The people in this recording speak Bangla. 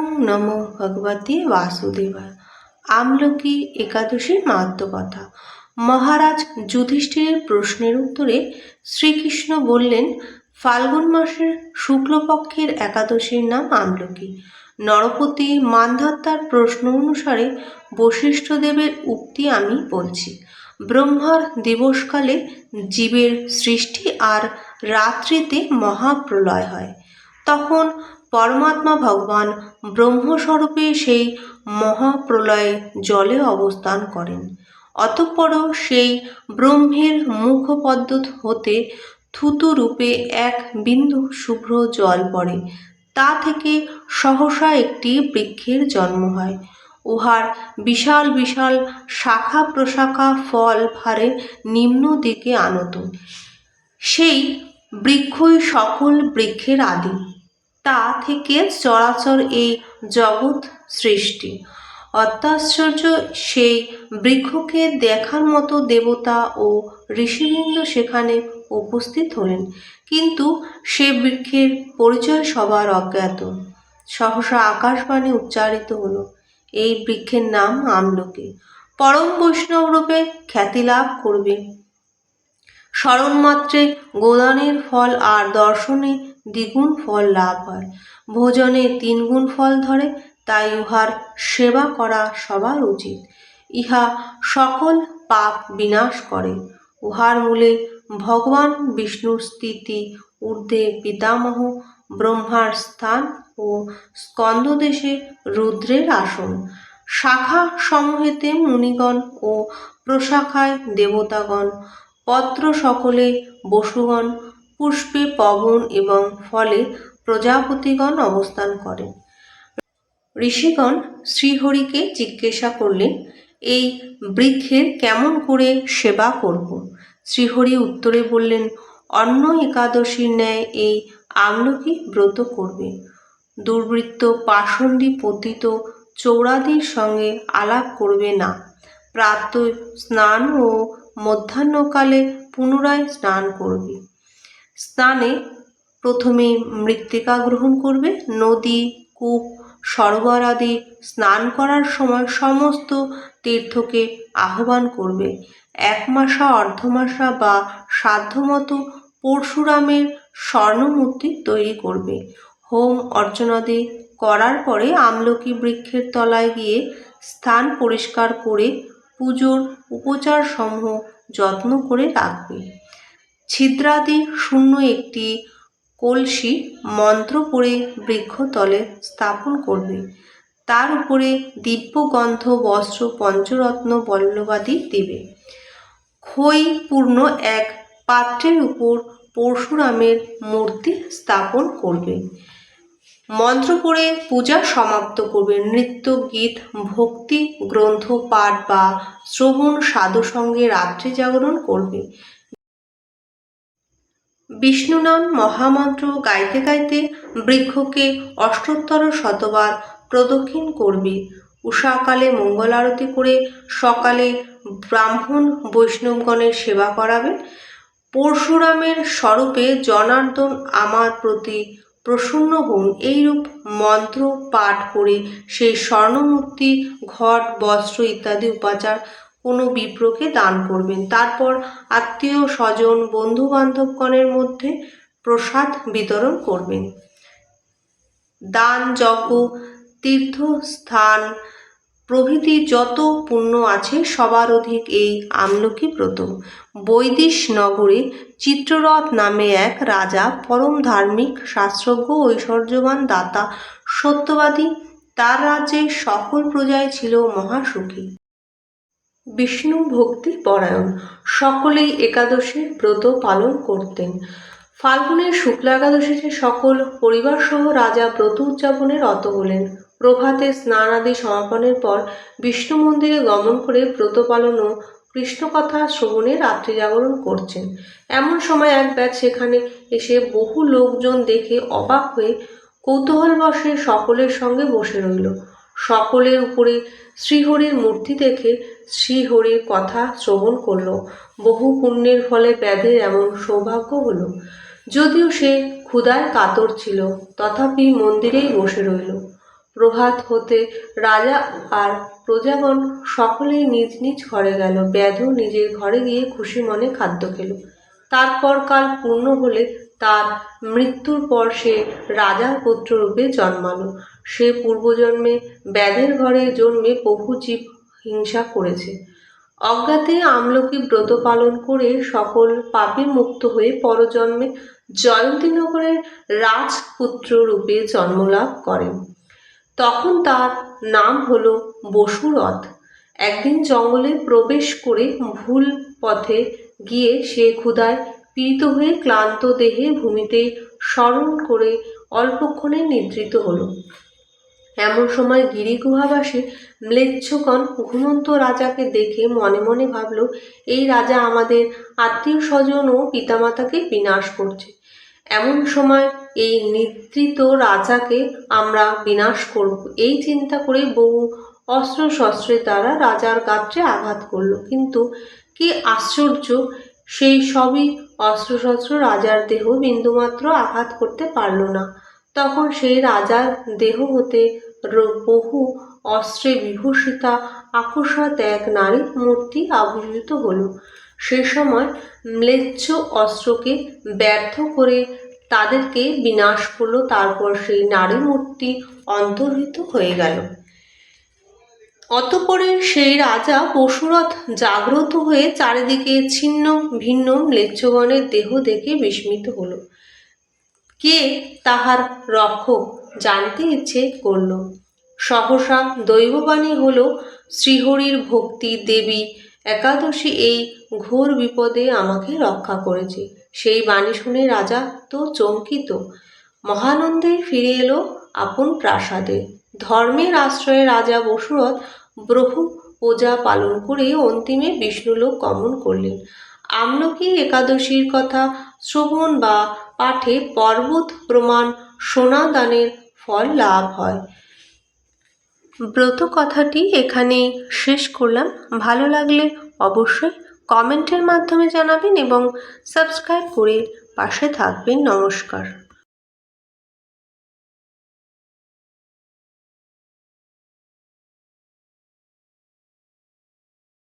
ওম নমো ভগবতে বাসুদেবায়। আমলকি একাদশীর মাহাত্ম কথা মহারাজ যুধিষ্ঠিরের প্রশ্নের উত্তরে শ্রীকৃষ্ণ বললেন, ফাল্গুন মাসের শুক্লপক্ষের একাদশীর নাম আমলকি। নরপতি মান্ধাত্তার প্রশ্ন অনুসারে বশিষ্ঠদেবের উক্তি আমি বলছি। ব্রহ্মার দিবসকালে জীবের সৃষ্টি আর রাত্রিতে মহাপ্রলয় হয়। তখন পরমাত্মা ভগবান ব্রহ্মস্বরূপে সেই মহাপ্রলয়ে জলে অবস্থান করেন। অতঃপর সেই ব্রহ্মের মুখপদ্ম হতে থুতু রূপে এক বিন্দু শুভ্র জল পড়ে। তা থেকে সহসা একটি বৃক্ষের জন্ম হয়। উহার বিশাল বিশাল শাখা প্রশাখা ফল ভারে নিম্ন দিকে আনত। সেই বৃক্ষই সকল বৃক্ষের আদি। তা থেকে চরাচর এই জগৎ সৃষ্টি। অত্যাশ্চর্য সেই বৃক্ষকে দেখার মতো দেবতা ও ঋষিবৃন্দ সেখানে উপস্থিত হলেন। কিন্তু সে বৃক্ষের পরিচয় সবার অজ্ঞাত। সহসা আকাশবাণী উচ্চারিত হলো, এই বৃক্ষের নাম আমলকি। পরম বৈষ্ণব রূপে খ্যাতি লাভ করবে। স্মরণমাত্রে গোদানের ফল আর দর্শনে দ্বিগুণ ফল লাভ হয়। ভোজনে তিনগুণ ফল ধরে, তাই উহার সেবা করা সবার উচিত। ইহা সকল পাপ বিনাশ করে। উহার মূলে ভগবান বিষ্ণুর স্থিতি ঊর্ধ্বে পিতামহ, ব্রহ্মার স্থান ও স্কন্দদেশে রুদ্রের আসন। শাখা সমূহেতে মুনিগণ ও প্রশাখায় দেবতাগণ, পত্র সকলে বসুগণ পুষ্পে পবন এবং ফলে প্রজাপতিগণ অবস্থান করেন। ঋষিগণ শ্রীহরিকে জিজ্ঞাসা করলেন, এই বৃক্ষের কেমন করে সেবা করব? শ্রীহরি উত্তরে বললেন অন্য একাদশীর ন্যায় এই আমলকি ব্রত করবে। দুর্বৃত্ত পাষণ্ডী পতিত চৌরাদির সঙ্গে আলাপ করবে না। প্রাত স্নান ও মধ্যাহ্নকালে পুনরায় স্নান করবে। স্নানে প্রথমে মৃত্তিকা গ্রহণ করবে, নদী, কূপ, সরোবর আদি স্নান করার সময় সমস্ত তীর্থকে আহ্বান করবে। এক মাসা অর্ধমাসা বা সাধ্যমতো পরশুরামের স্বর্ণমূর্তি তৈরি করবে। হোম অর্চনাদি করার পরে আমলকি বৃক্ষের তলায় গিয়ে স্থান পরিষ্কার করে পুজোর উপচার সমূহ যত্ন করে রাখবে। ছিদ্রাদি শূন্য একটি কলসি মন্ত্র পড়ে বৃক্ষতলে স্থাপন করবে। তার উপরে দিব্যগন্ধ, বস্ত্র, পঞ্চরত্ন, বল্লবাদি দেবে। খইপূর্ণ এক পাত্রের উপর পরশুরামের মূর্তি স্থাপন করবে। মন্ত্র পড়ে পূজা সমাপ্ত করবে। নৃত্য, গীত, ভক্তি, গ্রন্থ, পাঠ বা শ্রবণ সাধু সঙ্গে রাত্রি জাগরণ করবে। বিষ্ণু নাম মহামন্ত্র গাইতে গাইতে বৃক্ষকে অষ্টোত্তর শতবার প্রদক্ষিণ করবে। উষাকালে মঙ্গল আরতি করে সকালে ব্রাহ্মণ বৈষ্ণবগণের সেবা করাবে। পরশুরামের স্বরূপে জনার্দন আমার প্রতি প্রসন্ন হন। এইরূপ মন্ত্র পাঠ করে সেই স্বর্ণমূর্তি, ঘট, বস্ত্র ইত্যাদি উপাচার কোনো বিপ্রকে দান করবেন। তারপর আত্মীয়, স্বজন বন্ধু বান্ধবগণের মধ্যে প্রসাদ বিতরণ করবেন। দান, যজ্ঞ তীর্থস্থান প্রভৃতি যত পুণ্য আছে সবার অধিক এই আমলকি ব্রত বৈদিশ নগরে চিত্ররথ নামে এক রাজা পরম ধার্মিক, শাস্ত্রজ্ঞ, ঐশ্বর্যবান দাতা, সত্যবাদী। তার রাজ্যে সকল প্রজাই ছিল মহাসুখী। বিষ্ণু ভক্তি পরায়ণ। সকলেই একাদশীর ব্রত পালন করতেন। ফাল্গুনের শুক্লা একাদশীতে সকল পরিবারসহ রাজা ব্রত উদযাপনে রত হলেন। প্রভাতে স্নান আদি সমাপনের পর বিষ্ণু মন্দিরে গমন করে ব্রত পালন ও কৃষ্ণকথা শ্রবণে রাত্রি জাগরণ করছেন। এমন সময় এক ব্যাচ সেখানে এসে বহু লোকজন দেখে অবাক হয়ে কৌতূহলবশে সকলের সঙ্গে বসে রইল। সকলের উপরে শ্রীহরির মূর্তি দেখে শ্রীহরির কথা শ্রবণ করল। বহু পুণ্যের ফলে ব্যাধের এমন সৌভাগ্য হলো। যদিও সে ক্ষুধায় কাতর ছিল, তথাপি মন্দিরেই বসে রইল। প্রভাত হতে রাজা আর প্রজাগণ সকলেই নিজ নিজ ঘরে গেল। ব্যাধ নিজের ঘরে গিয়ে খুশি মনে খাদ্য খেল। তারপর কাল পূর্ণ হলে তার মৃত্যুর পর সে রাজার পুত্ররূপে জন্মালো। সে পূর্বজন্মে ব্যাধের ঘরে জন্মে বহু জীব হিংসা করেছে। অজ্ঞাতে আমলকি ব্রত পালন করে সকল পাপে মুক্ত হয়ে পরজন্মে জয়ন্তীনগরের রাজপুত্র রূপে জন্মলাভ করেন। তখন তার নাম হল বসুরথ। একদিন জঙ্গলে প্রবেশ করে ভুল পথে গিয়ে সে ক্ষুধায় পীড়িত হয়ে ক্লান্ত দেহে ভূমিতে স্মরণ করে অল্পক্ষণে নিদ্রিত হলো। এমন সময় গিরিগুহাবাসী ম্লেচ্ছগণ ঘুমন্ত রাজাকে দেখে মনে মনে ভাবল, এই রাজা আমাদের আত্মীয় স্বজন ও পিতামাতাকে বিনাশ করছে। এমন সময় এই নিদ্রিত রাজাকে আমরা বিনাশ করব। এই চিন্তা করে বহু অস্ত্র শস্ত্রের দ্বারা রাজার গাত্রে আঘাত করল। কিন্তু কি আশ্চর্য, সেই সবই অস্ত্রশস্ত্র রাজার দেহ বিন্দুমাত্র আঘাত করতে পারল না। তখন সেই রাজার দেহ হতে বহু অস্ত্রে বিভূষিতা আকস্মাত এক নারীর মূর্তি আবির্ভূত হলো। সে সময় ম্লেচ্ছ অস্ত্রকে ব্যর্থ করে তাদেরকে বিনাশ করল। তারপর সেই নারী মূর্তি অন্তর্হিত হয়ে গেল। অতপরে সেই রাজা পশুরথ জাগ্রত হয়ে চারিদিকে ছিন্ন, ভিন্ন ম্লেচ্ছগণের দেহ দেখে বিস্মিত হলো। কে তাহার রক্ষক জানতে ইচ্ছে করল? সহসা দৈববাণী হল, শ্রীহরির ভক্তি দেবী একাদশী এই ঘোর বিপদে আমাকে রক্ষা করেছে। সেই বাণী শুনে রাজা তো চমকিত। মহানন্দে ফিরে এলো আপন প্রাসাদে। ধর্মের আশ্রয়ে রাজা বসুরথ বহু পূজা পালন করে অন্তিমে বিষ্ণুলোক গমন করলেন। আমলকি একাদশীর কথা শ্রবণ বা পাঠে পর্বত প্রমাণ সোনা দানের ফল লাভ হয়। ব্রত কথাটি এখানেই শেষ করলাম। ভালো লাগলে অবশ্যই কমেন্টের মাধ্যমে জানাবেন এবং সাবস্ক্রাইব করে পাশে থাকবেন। নমস্কার।